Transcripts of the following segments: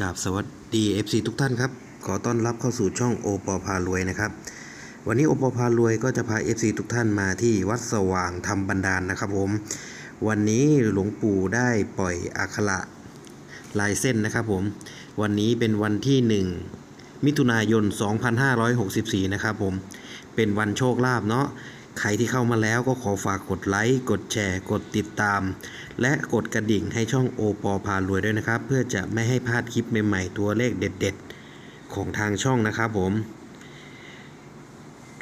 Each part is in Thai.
กราบสวัสดี FC ทุกท่านครับ ขอต้อนรับเข้าสู่ช่องโอปอพารวยนะครับ วันนี้โอปอพารวยก็จะพา FC ทุกท่านมาที่วัดสว่างธรรมบันดาลนะครับผม วันนี้หลวงปู่ได้ปล่อยอักขระลายเส้นนะครับผม วันนี้เป็นวันที่ 1 มิถุนายน 2564 นะครับผม เป็นวันโชคลาภเนาะ ใครที่เข้ามาแล้วก็ขอฝากกดไลค์ กดแชร์ กดติดตาม และกดกระดิ่งให้ช่องโอปอพารวยด้วยนะครับ เพื่อจะไม่ให้พลาดคลิปใหม่ๆ ตัวเลขเด็ด ๆ ของทางช่องนะครับผม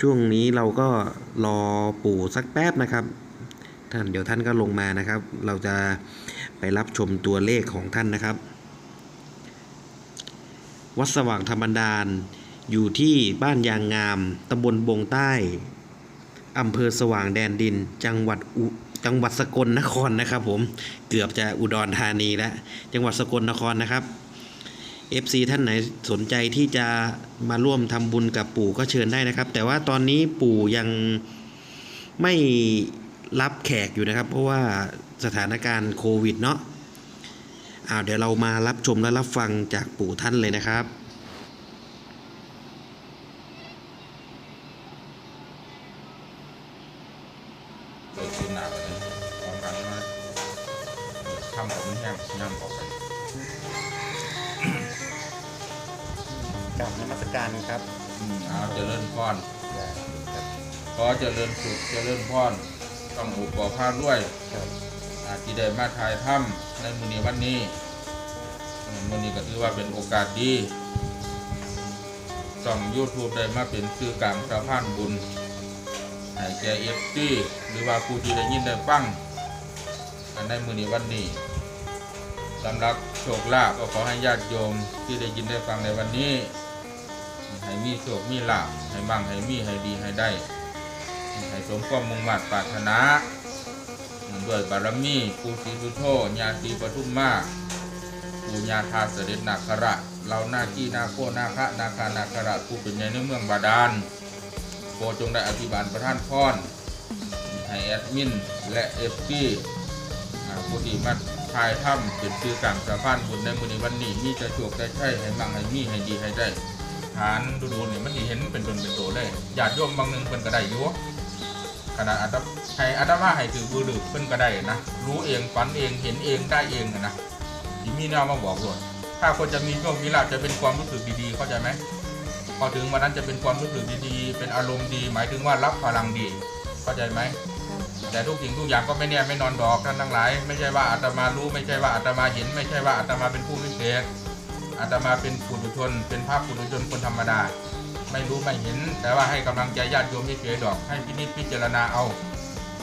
ช่วงนี้เราก็รอปู่สักแป๊บนะครับท่านเดี๋ยวท่านก็ลงมานะครับ เราจะไปรับชมตัวเลขของท่านนะครับ วัดสว่างธรรมดานอยู่ที่บ้านยางงามตำบลบงใต้ อำเภอสว่างแดนดิน จังหวัดอุจังหวัดสกลนครนะครับ ผมเกือบจะอุดรธานีแล้วจังหวัดสกลนครนะครับ FC ท่านไหนสนใจที่จะมาร่วมทำบุญกับปู่ก็เชิญได้นะครับ แต่ว่าตอนนี้ปู่ยังไม่รับแขกอยู่นะครับ เพราะว่าสถานการณ์โควิดเนาะอ้าวเดี๋ยวเรามารับชมและรับฟังจากปู่ท่านเลยนะครับ ทำผมแห้งย่ำออกไปกราบนมัสการครับอืมเอาเจริญพรขอเจริญสุขเจริญพรต้องอุปภาด้วยอาที่ได้มาถ่ายถ้ำในมือนี้วันนี้อืมมือนี้ก็ถือว่าเป็นโอกาสดีช่อง YouTube ได้มาเป็นสื่อกลางสะพานบุญให้แก่เอฟซีหรือว่าผู้ที่ได้ยินได้ฟังอันในมือนี้วันนี้ สำหรับโชคลาภก็ขอให้ญาติโยมที่ได้ยินได้ฟังในวันนี้ ให้มีโชคมีลาภให้มั่งให้มีให้ดีให้ได้ ให้สมความมุ่งมั่นปรารถนาด้วยบารมีปูศรีสุโธญาติปทุมมาปูญาธาเสด็จนาคราชเราหน้าที่นาโคนาคะนาคานาคราชผู้เป็นใหญ่ในเมืองบาดาลโปรดจงได้อภิบาลประท่านพรให้แอดมินและเอฟซีผู้ที่มา ทายถ้ำเป็นชื่อกลางสะพานบุญในมือนี้วันนี้มีจะโชคได้ใช่ให้มั่งให้มีให้ดีให้ได้ฐานดูดูนี่มันสิเห็นเป็นตนเป็นตัวเลยญาติโยมบางหนึงเพิ่นก็ไดอยู่ขนาดอาตมาให้อาตมาให้ถือบือดึกเพิ่นก็ไดนะรู้เองฝันเองเห็นเองได้เองนะที่มีแนวมาบอกด้วยถ้าคนจะมีโชคมีลาภจะเป็นความรู้สึกดีๆเข้าใจไหมพอถึงวันนั้นจะเป็นความรู้สึกดีๆ เป็นอารมณ์ดี หมายถึงว่ารับพลังดี เข้าใจไหม แต่ทุกสิ่งทุกอย่างก็ไม่แน่ไม่นอนดอกท่านทั้งหลาย ไม่ใช่ว่าอาตมารู้ไม่ใช่ว่าอาตมาเห็น ไม่ใช่ว่าอาตมาเป็นผู้พิเศษอาตมาเป็นปุถุชน เป็นภาพปุถุชนคนธรรมดา ไม่รู้ไม่เห็น แต่ว่าให้กำลังใจญาติโยมไม่เฉยดอกให้พินิจพิจารณาเอา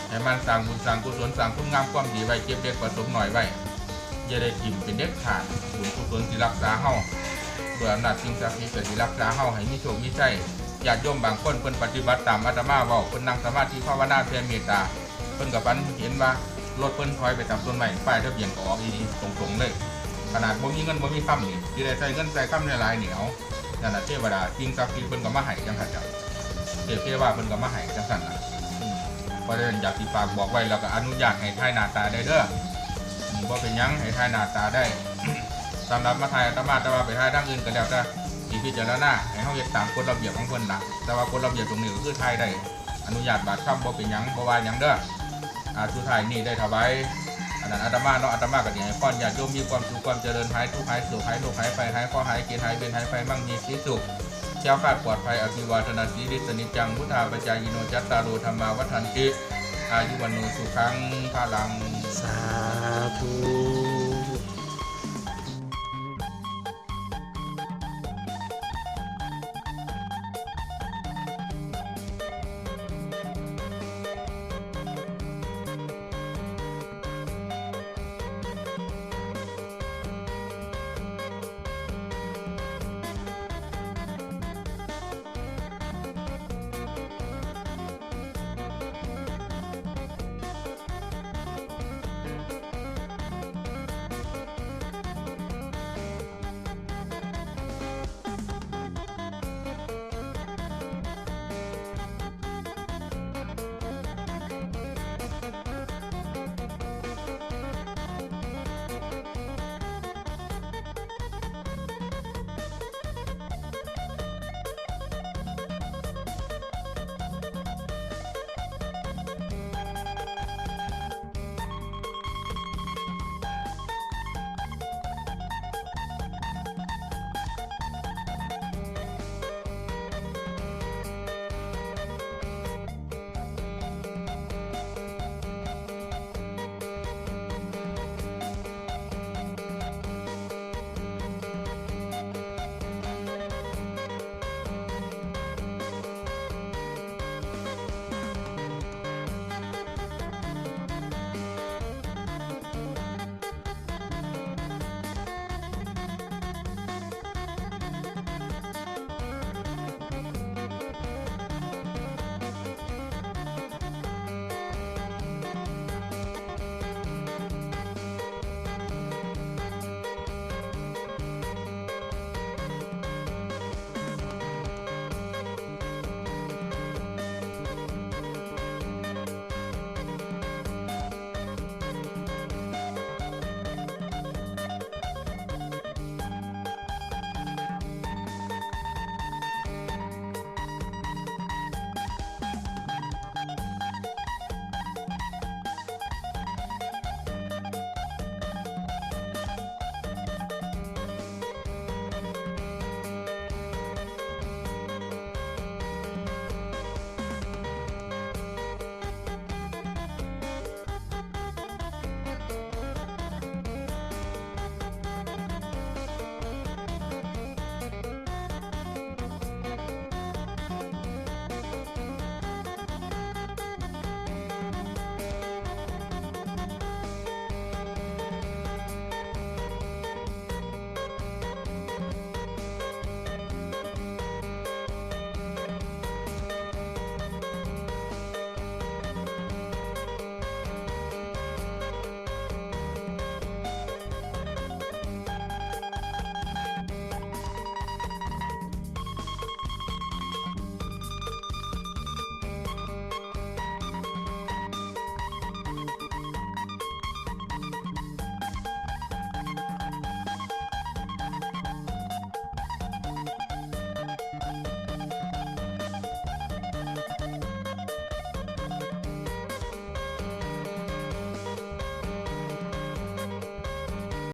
ให้มันสั่งบุญสั่งกุศลสั่งคุณงามความดีไว้เก็บเล็กผสมหน่อยไว้อย่าได้ทิมเป็นเด็กขาดบุญกุศลที่รักษาเฮาเพื่ออำนาจสิ่งศักดิ์สิทธิ์ที่รักษาเฮาให้มีโชคมีชัยญาติโยมบางคนเพิ่นปฏิบัติตามอาตมาเว้าเพิ่นนั่งสมาธิภาวนาแผ่เมตตา พิ่นกับฝันเห็นว่ารถเพิ่นถอยไปตามต้นไม้ป้ายทะเบียนก็ออกอีนี้ตรงๆเลย ขนาดบ่มีเงินบ่มีคำนี่ที่ได้ใช้เงินใช้คำในลายเหนียวนั่นน่ะเทวดาจริงกับที่เพิ่นก็มาให้จังซั่นจ้ะเทพเทวาเพิ่นก็มาให้จังซั่นน่ะเพราะฉะนั้นอยากสิฝากบอกไว้แล้วก็อนุญาตให้ทายหน้าตาได้เด้ออืมบ่เป็นยังให้ทายหน้าตาได้สำหรับมาทายอาตมาแต่ว่าไปทายทางอื่นก็แล้วแต่ที่พิจารณาให้เฮาเฮ็ดตามกฎระเบียบของเพิ่นน่ะแต่ว่ากฎระเบียบตรงนี้ก็คือทายได้อนุญาตบาดคำบ่เป็นยังบ่ว่าหยังเด้อ อาสุดท้ายนี่ได้ถวายอันนั้นอาตมาเนาะอาตมากับเนี่ยป้อนญาติโยมมีความสุขความเจริญหายทุกข์หายสุขหายโรคหายไฟหายข้อหายเกียรหายเป็นหายไฟมั่งมีสีสุขเจ้าคาดปลอดภัยอภิวาทนาสีริสนิจังพุทธาปจายโนจัตตารโอธรรมาวัฏันติอายุวันโนสุขังพลังสาธุ